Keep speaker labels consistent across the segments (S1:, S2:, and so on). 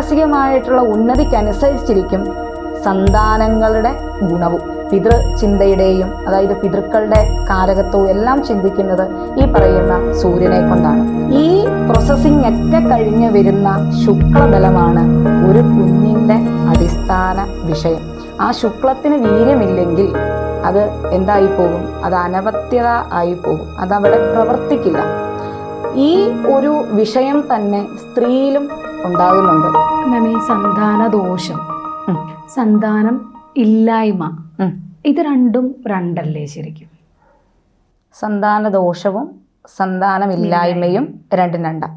S1: മാനസികമായിട്ടുള്ള ഉന്നതിക്കനുസരിച്ചിരിക്കും സന്താനങ്ങളുടെ ഗുണവും. പിതൃ ചിന്തയുടെയും അതായത് പിതൃക്കളുടെ കാരകത്വവും എല്ലാം ചിന്തിക്കുന്നത് ഈ പറയുന്ന സൂര്യനെ കൊണ്ടാണ്. ഈ പ്രോസസ്സിംഗ് ഒക്കെ കഴിഞ്ഞ് വരുന്ന ശുക്ലബലമാണ് ഒരു കുഞ്ഞിന്റെ അടിസ്ഥാന വിഷയം. ആ ശുക്ലത്തിന് വീര്യമില്ലെങ്കിൽ അത് എന്തായി പോകും അത് അനവത്യത ആയി പോകും അവിടെ പ്രവർത്തിക്കില്ല. ഈ ഒരു വിഷയം തന്നെ സ്ത്രീയിലും ഉണ്ടാകുന്നുണ്ട്.
S2: മാം ഈ സന്താന ദോഷം സന്താനം ഇല്ലായ്മ ഇത് രണ്ടും രണ്ടല്ലേ ശരിക്കും?
S1: സന്താന ദോഷവും സന്താനമില്ലായ്മയും രണ്ടും രണ്ടാം.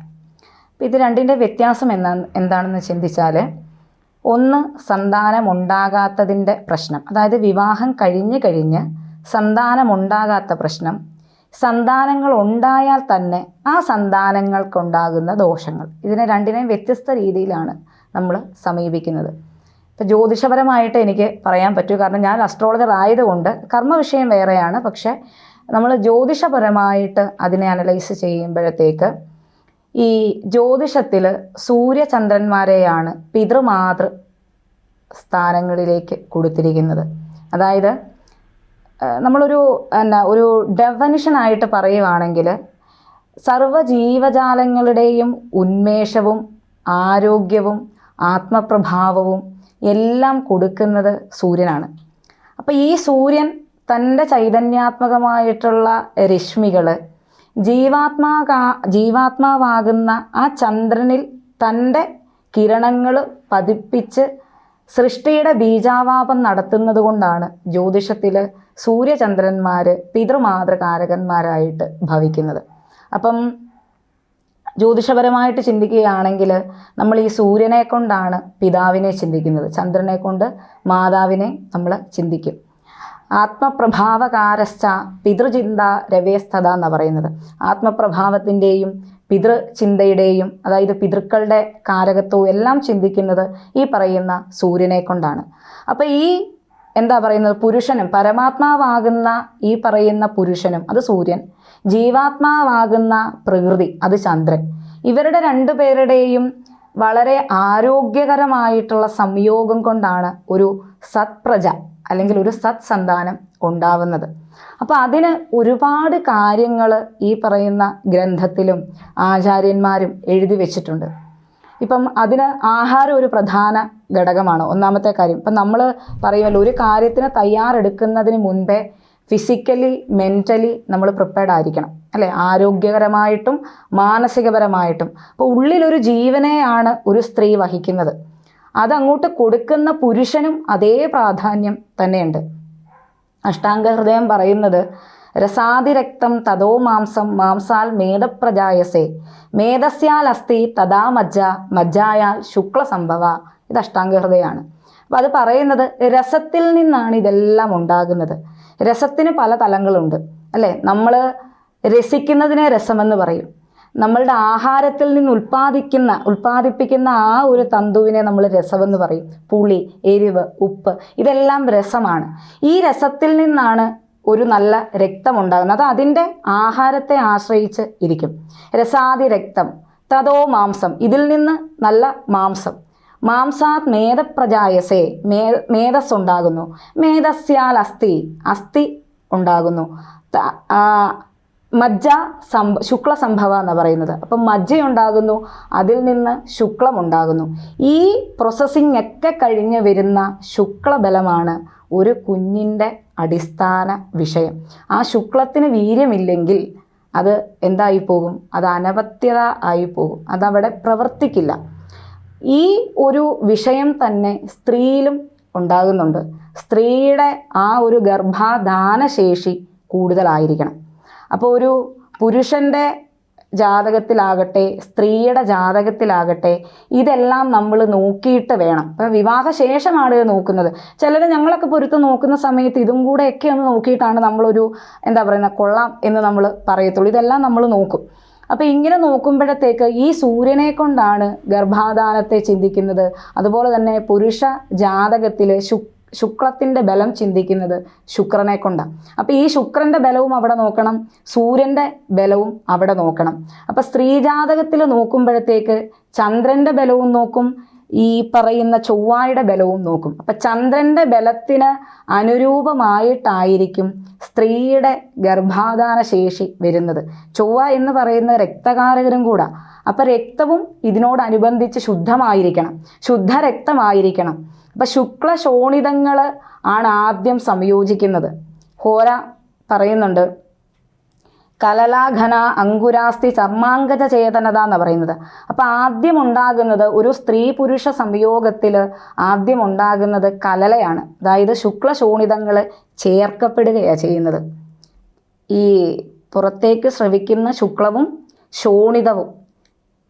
S1: അപ്പം ഇത് രണ്ടിന്റെ വ്യത്യാസം എന്നാ എന്താണെന്ന് ചിന്തിച്ചാൽ ഒന്ന് സന്താനമുണ്ടാകാത്തതിന്റെ പ്രശ്നം അതായത് വിവാഹം കഴിഞ്ഞ് കഴിഞ്ഞ് സന്താനമുണ്ടാകാത്ത പ്രശ്നം സന്താനങ്ങൾ ഉണ്ടായാൽ തന്നെ ആ സന്താനങ്ങൾക്കുണ്ടാകുന്ന ദോഷങ്ങൾ. ഇതിനെ രണ്ടിനെയും വ്യത്യസ്ത രീതിയിലാണ് നമ്മൾ സമീപിക്കുന്നത്. ഇപ്പം ജ്യോതിഷപരമായിട്ട് എനിക്ക് പറയാൻ പറ്റൂ. കാരണം ഞാൻ അസ്ട്രോളജർ ആയതുകൊണ്ട് കർമ്മ വിഷയം വേറെയാണ്. പക്ഷേ നമ്മൾ ജ്യോതിഷപരമായിട്ട് അതിനെ അനലൈസ് ചെയ്യുമ്പോഴത്തേക്ക് ഈ ജ്യോതിഷത്തിൽ സൂര്യചന്ദ്രന്മാരെയാണ് പിതൃമാതൃ സ്ഥാനങ്ങളിലേക്ക് കൊടുത്തിരിക്കുന്നത്. അതായത് നമ്മളൊരു എന്നാ ഒരു ഡെഫനിഷനായിട്ട് പറയുവാണെങ്കിൽ സർവ ജീവജാലങ്ങളുടെയും ഉന്മേഷവും ആരോഗ്യവും ആത്മപ്രഭാവവും എല്ലാം കൊടുക്കുന്നത് സൂര്യനാണ്. അപ്പോൾ ഈ സൂര്യൻ തന്റെ ചൈതന്യാത്മകമായിട്ടുള്ള രശ്മികൾ ജീവാത്മാ ജീവാത്മാവാകുന്ന ആ ചന്ദ്രനിൽ തന്റെ കിരണങ്ങൾ പതിപ്പിച്ച് സൃഷ്ടിയുടെ ബീജാവാപം നടത്തുന്നത് കൊണ്ടാണ് ജ്യോതിഷത്തിൽ സൂര്യചന്ദ്രന്മാർ പിതൃമാതൃകാരകന്മാരായിട്ട് ഭവിക്കുന്നത്. അപ്പം ജ്യോതിഷപരമായിട്ട് ചിന്തിക്കുകയാണെങ്കിൽ നമ്മൾ ഈ സൂര്യനെ കൊണ്ടാണ് പിതാവിനെ ചിന്തിക്കുന്നത്. ചന്ദ്രനെ കൊണ്ട് മാതാവിനെ നമ്മൾ ചിന്തിക്കും. ആത്മപ്രഭാവകാരസ്ഥ പിതൃചിന്ത രവേസ്ഥത എന്ന് പറയുന്നത്. ആത്മപ്രഭാവത്തിന്റെയും പിതൃചിന്തയുടെയും അതായത് പിതൃക്കളുടെ കാരകത്വവും എല്ലാം ചിന്തിക്കുന്നത് ഈ പറയുന്ന സൂര്യനെ കൊണ്ടാണ്. അപ്പോൾ ഈ എന്താ പറയുന്നത്? പുരുഷനും പരമാത്മാവാകുന്ന ഈ പറയുന്ന പുരുഷനും അത് സൂര്യൻ. ജീവാത്മാവാകുന്ന പ്രകൃതി അത് ചന്ദ്രൻ. ഇവരുടെ രണ്ടുപേരുടെയും വളരെ ആരോഗ്യകരമായിട്ടുള്ള സംയോഗം കൊണ്ടാണ് ഒരു സത്പ്രജ അല്ലെങ്കിൽ ഒരു സത്സന്താനം ഉണ്ടാവുന്നത്. അപ്പോൾ അതിന് ഒരുപാട് കാര്യങ്ങൾ ഈ പറയുന്ന ഗ്രന്ഥത്തിലും ആചാര്യന്മാരും എഴുതി വെച്ചിട്ടുണ്ട്. ഇപ്പം അതിന് ആഹാരം ഒരു പ്രധാന ഘടകമാണ്. ഒന്നാമത്തെ കാര്യം ഇപ്പം നമ്മൾ പറയുമല്ലോ ഒരു കാര്യത്തിന് തയ്യാറെടുക്കുന്നതിന് മുൻപേ ഫിസിക്കലി മെന്റലി നമ്മൾ പ്രിപ്പയർഡ് ആയിരിക്കണം. അല്ലേ? ആരോഗ്യകരമായിട്ടും മാനസികപരമായിട്ടും. അപ്പോൾ ഉള്ളിലൊരു ജീവനെയാണ് ഒരു സ്ത്രീ വഹിക്കുന്നത്. അതങ്ങോട്ട് കൊടുക്കുന്ന പുരുഷനും അതേ പ്രാധാന്യം തന്നെയുണ്ട്. അഷ്ടാംഗ ഹൃദയം പറയുന്നത് രസാതിരക്തം തതോ മാംസം മാംസാൽ മേധപ്രജായസേ മേധസ്യാൽ അസ്ഥി തഥാ മജ്ജ മജ്ജായാൽ ശുക്ലസംഭവ. ഇത് അഷ്ടാംഗ ഹൃദയമാണ് അപ്പോൾ അത് പറയുന്നത് രസത്തിൽ നിന്നാണ് ഇതെല്ലാം ഉണ്ടാകുന്നത്. രസത്തിന് പല തലങ്ങളുണ്ട് അല്ലേ? നമ്മൾ രസിക്കുന്നതിനെ രസമെന്ന് പറയും. നമ്മളുടെ ആഹാരത്തിൽ നിന്ന് ഉൽപ്പാദിക്കുന്ന ഉൽപ്പാദിപ്പിക്കുന്ന ആ ഒരു തന്തുവിനെ നമ്മൾ രസമെന്ന് പറയും. പുളി എരിവ് ഉപ്പ് ഇതെല്ലാം രസമാണ്. ഈ രസത്തിൽ നിന്നാണ് ഒരു നല്ല രക്തം ഉണ്ടാകുന്നത് അത് അതിന്റെ ആഹാരത്തെ ആശ്രയിച്ച് ഇരിക്കും. രസാദി രക്തം തതോ മാംസം ഇതിൽ നിന്ന് നല്ല മാംസം. മാംസാത് മേധപ്രജായസേ മേ മേധസ് ഉണ്ടാകുന്നു മേധസ്യാൽ അസ്ഥി അസ്ഥി ഉണ്ടാകുന്നു. മജ്ജ സംഭ ശുക്ലസംഭവ എന്ന് പറയുന്നത്. അപ്പം മജ്ജയുണ്ടാകുന്നു അതിൽ നിന്ന് ശുക്ലം ഉണ്ടാകുന്നു ഈ പ്രോസസ്സിംഗ് ഒക്കെ കഴിഞ്ഞ് വരുന്ന ശുക്ലബലമാണ് ഒരു കുഞ്ഞിന്റെ അടിസ്ഥാന വിഷയം. ആ ശുക്ലത്തിന് വീര്യമില്ലെങ്കിൽ അത് എന്തായി പോകും? അത് അനവത്യത ആയി പോകും. അതവിടെ പ്രവർത്തിക്കില്ല. ഈ ഒരു വിഷയം തന്നെ സ്ത്രീയിലും ഉണ്ടാകുന്നുണ്ട്. സ്ത്രീയുടെ ആ ഒരു ഗർഭാധാനശേഷി കൂടുതലായിരിക്കണം. അപ്പോൾ ഒരു പുരുഷന്റെ ജാതകത്തിലാകട്ടെ സ്ത്രീയുടെ ജാതകത്തിലാകട്ടെ ഇതെല്ലാം നമ്മൾ നോക്കിയിട്ട് വേണം. ഇപ്പം വിവാഹ ശേഷമാണ് നോക്കുന്നത്. ചിലർ ഞങ്ങളൊക്കെ പൊരുത്ത് നോക്കുന്ന സമയത്ത് ഇതും കൂടെയൊക്കെ ഒന്ന് നോക്കിയിട്ടാണ് നമ്മളൊരു എന്താ പറയുന്ന കൊള്ളാം എന്ന് നമ്മൾ പറയത്തുള്ളൂ. ഇതെല്ലാം നമ്മൾ നോക്കും. അപ്പോൾ ഇങ്ങനെ നോക്കുമ്പോഴത്തേക്ക് ഈ സൂര്യനെ കൊണ്ടാണ് ഗർഭാധാനത്തെ ചിന്തിക്കുന്നത്. അതുപോലെ തന്നെ പുരുഷ ജാതകത്തിൽ ശു ശുക്ലത്തിന്റെ ബലം ചിന്തിക്കുന്നത് ശുക്രനെ കൊണ്ടാണ് അപ്പോൾ ഈ ശുക്രന്റെ ബലവും അവിടെ നോക്കണം സൂര്യന്റെ ബലവും അവിടെ നോക്കണം. അപ്പോൾ സ്ത്രീജാതകത്തിൽ നോക്കുമ്പോഴത്തേക്ക് ചന്ദ്രന്റെ ബലവും നോക്കും ഈ പറയുന്ന ചൊവ്വായുടെ ബലവും നോക്കും. അപ്പം ചന്ദ്രന്റെ ബലത്തിന് അനുരൂപമായിട്ടായിരിക്കും സ്ത്രീയുടെ ഗർഭാധാന ശേഷി വരുന്നത്. ചൊവ്വ എന്ന് പറയുന്ന രക്തകാരകരും കൂടാ. അപ്പം രക്തവും ഇതിനോടനുബന്ധിച്ച് ശുദ്ധമായിരിക്കണം. ശുദ്ധ രക്തമായിരിക്കണം അപ്പം ശുക്ല ശോണിതങ്ങൾ ആണ് ആദ്യം സംയോജിക്കുന്നത്. ഹോര പറയുന്നുണ്ട് കലലാഘന അങ്കുരാസ്തി ചർമാങ്കജ ചേതനത എന്ന് പറയുന്നത്. അപ്പം ആദ്യം ഉണ്ടാകുന്നത് ഒരു സ്ത്രീ പുരുഷ സംയോഗത്തിൽ ആദ്യം ഉണ്ടാകുന്നത് കലലയാണ്. അതായത് ശുക്ല ശോണിതങ്ങൾ ചേർക്കപ്പെടുകയാണ് ചെയ്യുന്നത്. ഈ പുറത്തേക്ക് ശ്രവിക്കുന്ന ശുക്ലവും ശോണിതവും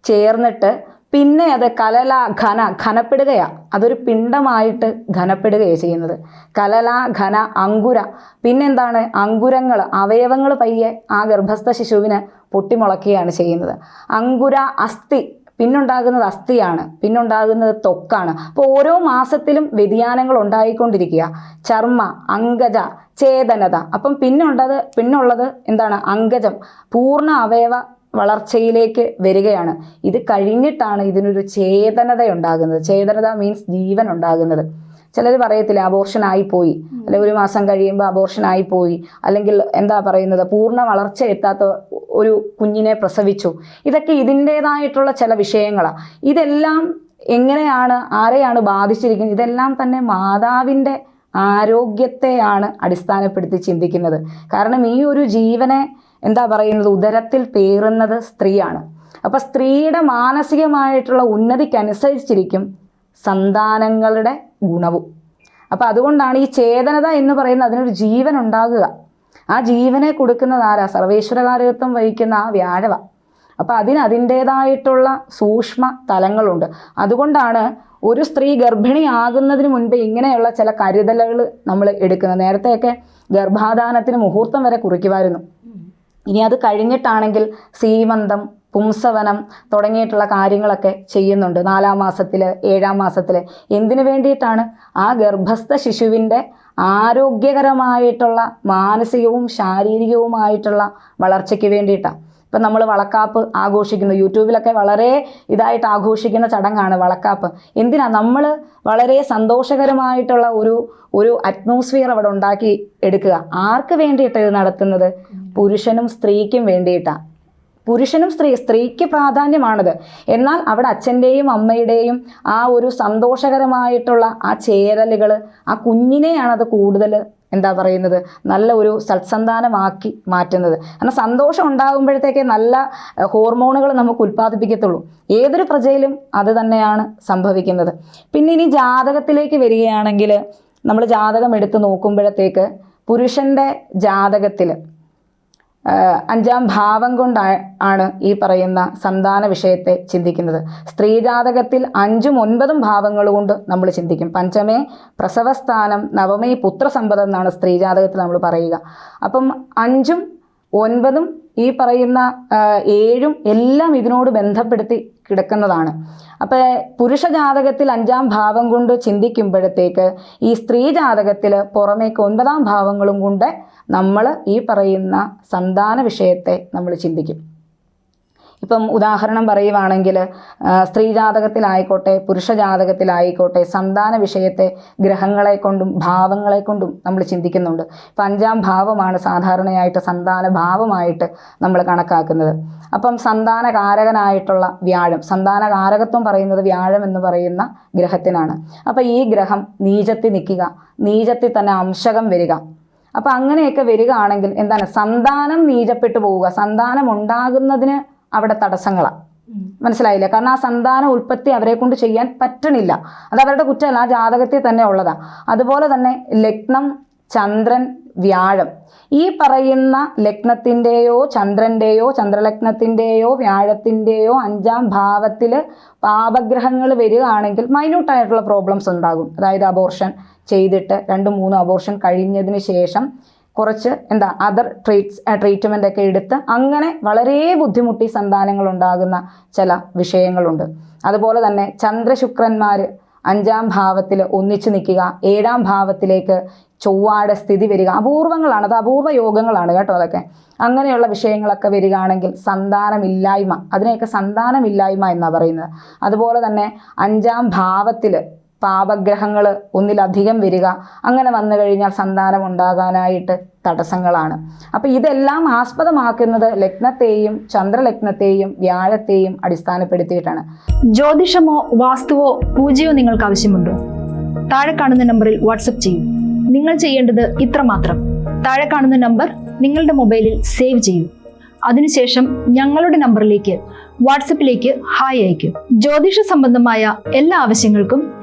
S1: ചേർന്നിട്ട് പിന്നെ അത് കലല ഘന ഘനപ്പെടുകയാണ് അതൊരു പിണ്ടമായിട്ട് ഘനപ്പെടുകയാണ് ചെയ്യുന്നത്. കലല ഘന അങ്കുര. പിന്നെന്താണ്? അങ്കുരങ്ങൾ അവയവങ്ങൾ പയ്യെ ആ ഗർഭസ്ഥ ശിശുവിന് പൊട്ടിമുളക്കുകയാണ് ചെയ്യുന്നത്. അങ്കുര അസ്ഥി പിന്നുണ്ടാകുന്നത് അസ്ഥിയാണ് പിന്നുണ്ടാകുന്നത് തൊക്കാണ് അപ്പോൾ ഓരോ മാസത്തിലും വ്യതിയാനങ്ങൾ ഉണ്ടായിക്കൊണ്ടിരിക്കുക. ചർമ്മ അങ്കജ ചേതനത. അപ്പം പിന്നുണ്ടത് പിന്നുള്ളത് എന്താണ്? അങ്കജം. പൂർണ അവയവ വളർച്ചയിലേക്ക് വരികയാണ്. ഇത് കഴിഞ്ഞിട്ടാണ് ഇതിനൊരു ചേതനത ഉണ്ടാകുന്നത് ചേതനത മീൻസ് ജീവൻ ഉണ്ടാകുന്നത്. ചിലർ പറയത്തില്ല അബോർഷൻ ആയിപ്പോയി. അല്ലെ ഒരു മാസം കഴിയുമ്പോൾ അബോർഷൻ ആയിപ്പോയി. അല്ലെങ്കിൽ എന്താ പറയുന്നത് പൂർണ വളർച്ച എത്താത്ത ഒരു കുഞ്ഞിനെ പ്രസവിച്ചു. ഇതൊക്കെ ഇതിന്റേതായിട്ടുള്ള ചില വിഷയങ്ങളാണ് ഇതെല്ലാം എങ്ങനെയാണ് ആരെയാണ് ബാധിച്ചിരിക്കുന്നത്? ഇതെല്ലാം തന്നെ മാതാവിന്റെ ആരോഗ്യത്തെയാണ് അടിസ്ഥാനപ്പെടുത്തി ചിന്തിക്കുന്നത്. കാരണം ഈ ഒരു ജീവനെ എന്താ പറയുന്നത്? ഉദരത്തിൽ പേറുന്നത് സ്ത്രീയാണ്. അപ്പം സ്ത്രീയുടെ മാനസികമായിട്ടുള്ള ഉന്നതിക്കനുസരിച്ചിരിക്കും സന്താനങ്ങളുടെ ഗുണവും. അപ്പം അതുകൊണ്ടാണ് ഈ ചേതനത എന്ന് പറയുന്നത് അതിനൊരു ജീവൻ ഉണ്ടാകുക. ആ ജീവനെ കൊടുക്കുന്നത് ആരാ? സർവേശ്വരകാരകത്വം വഹിക്കുന്ന ആ വ്യാഴവ. അപ്പം അതിന് അതിന്റേതായിട്ടുള്ള സൂക്ഷ്മ തലങ്ങളുണ്ട്. അതുകൊണ്ടാണ് ഒരു സ്ത്രീ ഗർഭിണിയാകുന്നതിന് മുൻപ് ഇങ്ങനെയുള്ള ചില കരുതലുകൾ നമ്മൾ എടുക്കുന്നത്. നേരത്തെയൊക്കെ ഗർഭാധാനത്തിന് മുഹൂർത്തം വരെ കുറിക്കുമായിരുന്നു. ഇനി അത് കഴിഞ്ഞിട്ടാണെങ്കിൽ സീമന്തം പുംസവനം തുടങ്ങിയിട്ടുള്ള കാര്യങ്ങളൊക്കെ ചെയ്യുന്നുണ്ട്. നാലാം മാസത്തിൽ ഏഴാം മാസത്തിൽ എന്തിനു വേണ്ടിയിട്ടാണ്? ആ ഗർഭസ്ഥ ശിശുവിന്റെ ആരോഗ്യകരമായിട്ടുള്ള മാനസികവും ശാരീരികവുമായിട്ടുള്ള വളർച്ചയ്ക്ക് വേണ്ടിയിട്ടാണ്. ഇപ്പം നമ്മൾ വളക്കാപ്പ് ആഘോഷിക്കുന്നു. യൂട്യൂബിലൊക്കെ വളരെ ഇതായിട്ട് ആഘോഷിക്കുന്ന ചടങ്ങാണ് വളക്കാപ്പ്. എന്തിനാ? നമ്മൾ വളരെ സന്തോഷകരമായിട്ടുള്ള ഒരു ഒരു അറ്റ്മോസ്ഫിയർ അവിടെ ഉണ്ടാക്കി എടുക്കുക. ആർക്ക് വേണ്ടിയിട്ട് ഇത് നടത്തുന്നത്? പുരുഷനും സ്ത്രീക്കും വേണ്ടിയിട്ടാണ് പുരുഷനും സ്ത്രീ സ്ത്രീക്ക് പ്രാധാന്യമാണത്. എന്നാൽ അവിടെ അച്ഛന്റെയും അമ്മയുടെയും ആ ഒരു സന്തോഷകരമായിട്ടുള്ള ആ ചേരലുകൾ ആ കുഞ്ഞിനെയാണത് കൂടുതൽ എന്താ പറയുന്നത് നല്ല ഒരു സത്സന്താനമാക്കി മാറ്റുന്നത്. കാരണം സന്തോഷം ഉണ്ടാകുമ്പോഴത്തേക്ക് നല്ല ഹോർമോണുകൾ നമുക്ക് ഉൽപ്പാദിപ്പിക്കത്തുള്ളൂ. ഏതൊരു പ്രജയിലും അത് തന്നെയാണ് സംഭവിക്കുന്നത്. പിന്നെ ഇനി ജാതകത്തിലേക്ക് വരികയാണെങ്കിൽ നമ്മൾ ജാതകം എടുത്ത് നോക്കുമ്പോഴത്തേക്ക് പുരുഷന്റെ ജാതകത്തിൽ അഞ്ചാം ഭാവം കൊണ്ടാണ് ഈ പറയുന്ന സന്താന വിഷയത്തെ ചിന്തിക്കുന്നത്. സ്ത്രീജാതകത്തിൽ അഞ്ചും ഒൻപതും ഭാവങ്ങൾ കൊണ്ട് നമ്മൾ ചിന്തിക്കും. പഞ്ചമേ പ്രസവസ്ഥാനം നവമേ പുത്രസമ്പദം എന്നാണ് സ്ത്രീജാതകത്തിൽ നമ്മൾ പറയുക. അപ്പം അഞ്ചും ഒൻപതും ഈ പറയുന്ന ഏഴും എല്ലാം ഇതിനോട് ബന്ധപ്പെടുത്തി കിടക്കുന്നതാണ്. അപ്പോൾ പുരുഷ ജാതകത്തിൽ അഞ്ചാം ഭാവം കൊണ്ട് ചിന്തിക്കുമ്പോഴത്തേക്ക് ഈ സ്ത്രീ ജാതകത്തിൽ പുറമേക്ക് ഒൻപതാം ഭാവങ്ങളും കൊണ്ട് നമ്മൾ ഈ പറയുന്ന സന്താന വിഷയത്തെ നമ്മൾ ചിന്തിക്കും. ഇപ്പം ഉദാഹരണം പറയുവാണെങ്കിൽ സ്ത്രീ ജാതകത്തിലായിക്കോട്ടെ പുരുഷ ജാതകത്തിലായിക്കോട്ടെ സന്താന വിഷയത്തെ ഗ്രഹങ്ങളെ കൊണ്ടും ഭാവങ്ങളെ കൊണ്ടും നമ്മൾ ചിന്തിക്കുന്നുണ്ട്. ഇപ്പം അഞ്ചാം ഭാവമാണ് സാധാരണയായിട്ട് സന്താന ഭാവമായിട്ട് നമ്മൾ കണക്കാക്കുന്നത്. അപ്പം സന്താനകാരകനായിട്ടുള്ള വ്യാഴം സന്താനകാരകത്വം പറയുന്നത് വ്യാഴം എന്ന് പറയുന്ന ഗ്രഹത്തിനാണ്. അപ്പം ഈ ഗ്രഹം നീചത്തിൽ നിൽക്കുക നീചത്തിൽ തന്നെ അംശകം വരിക. അപ്പം അങ്ങനെയൊക്കെ വരികയാണെങ്കിൽ എന്താണ്? സന്താനം നീചപ്പെട്ടു പോവുക സന്താനം ഉണ്ടാകുന്നതിന് അവിടെ തടസ്സങ്ങളാണ് മനസ്സിലായില്ല? കാരണം ആ സന്താന ഉൽപ്പത്തി അവരെ കൊണ്ട് ചെയ്യാൻ പറ്റണില്ല. അത് അവരുടെ കുറ്റമല്ല ആ ജാതകത്തിൽ തന്നെ ഉള്ളതാ. അതുപോലെ തന്നെ ലഗ്നം ചന്ദ്രൻ വ്യാഴം. ഈ പറയുന്ന ലഗ്നത്തിന്റെയോ ചന്ദ്രന്റെയോ ചന്ദ്രലഗ്നത്തിന്റെയോ വ്യാഴത്തിന്റെയോ അഞ്ചാം ഭാവത്തിൽ പാപഗ്രഹങ്ങൾ വരികയാണെങ്കിൽ മൈന്യൂട്ടായിട്ടുള്ള പ്രോബ്ലംസ് ഉണ്ടാകും. അതായത് അബോർഷൻ ചെയ്തിട്ട് രണ്ട് മൂന്ന് അബോർഷൻ കഴിഞ്ഞതിന് ശേഷം കുറച്ച് എന്താ അതർ ട്രീറ്റ്സ് ട്രീറ്റ്മെന്റ് ഒക്കെ എടുത്ത് അങ്ങനെ വളരെ ബുദ്ധിമുട്ടി സന്താനങ്ങൾ ഉണ്ടാകുന്ന ചില വിഷയങ്ങളുണ്ട്. അതുപോലെ തന്നെ ചന്ദ്രശുക്രന്മാർ അഞ്ചാം ഭാവത്തിൽ ഒന്നിച്ചു നിൽക്കുക ഏഴാം ഭാവത്തിലേക്ക് ചൊവ്വാടെ സ്ഥിതി വരിക അപൂർവങ്ങളാണ് അത് അപൂർവ യോഗങ്ങളാണ് കേട്ടോ അതൊക്കെ. അങ്ങനെയുള്ള വിഷയങ്ങളൊക്കെ വരികയാണെങ്കിൽ സന്താനമില്ലായ്മ അതിനെയൊക്കെ സന്താനമില്ലായ്മ എന്നാണ് പറയുന്നത്. അതുപോലെ തന്നെ അഞ്ചാം ഭാവത്തിൽ പാപഗ്രഹങ്ങൾ ഒന്നിലധികം വരിക. അങ്ങനെ വന്നു കഴിഞ്ഞാൽ സന്താനം ഉണ്ടാകാനായിട്ട് തടസ്സങ്ങളാണ്. അപ്പോൾ ഇതെല്ലാം ആസ്പദമാക്കുന്നത് ലഗ്നത്തെയും ചന്ദ്രലഗ്നത്തെയും വ്യാഴത്തെയും അടിസ്ഥാനപ്പെടുത്തിയിട്ടാണ്.
S3: ജ്യോതിഷമോ വാസ്തുവോ പൂജയോ നിങ്ങൾക്ക് ആവശ്യമുണ്ടോ? താഴെ കാണുന്ന നമ്പറിൽ വാട്സപ്പ് ചെയ്യും. നിങ്ങൾ ചെയ്യേണ്ടത് ഇത്ര മാത്രം. താഴെ കാണുന്ന നമ്പർ നിങ്ങളുടെ മൊബൈലിൽ സേവ് ചെയ്യൂ. അതിനുശേഷം ഞങ്ങളുടെ നമ്പറിലേക്ക് വാട്സപ്പിലേക്ക് ഹായ് അയക്കും ജ്യോതിഷ സംബന്ധമായ എല്ലാ ആവശ്യങ്ങൾക്കും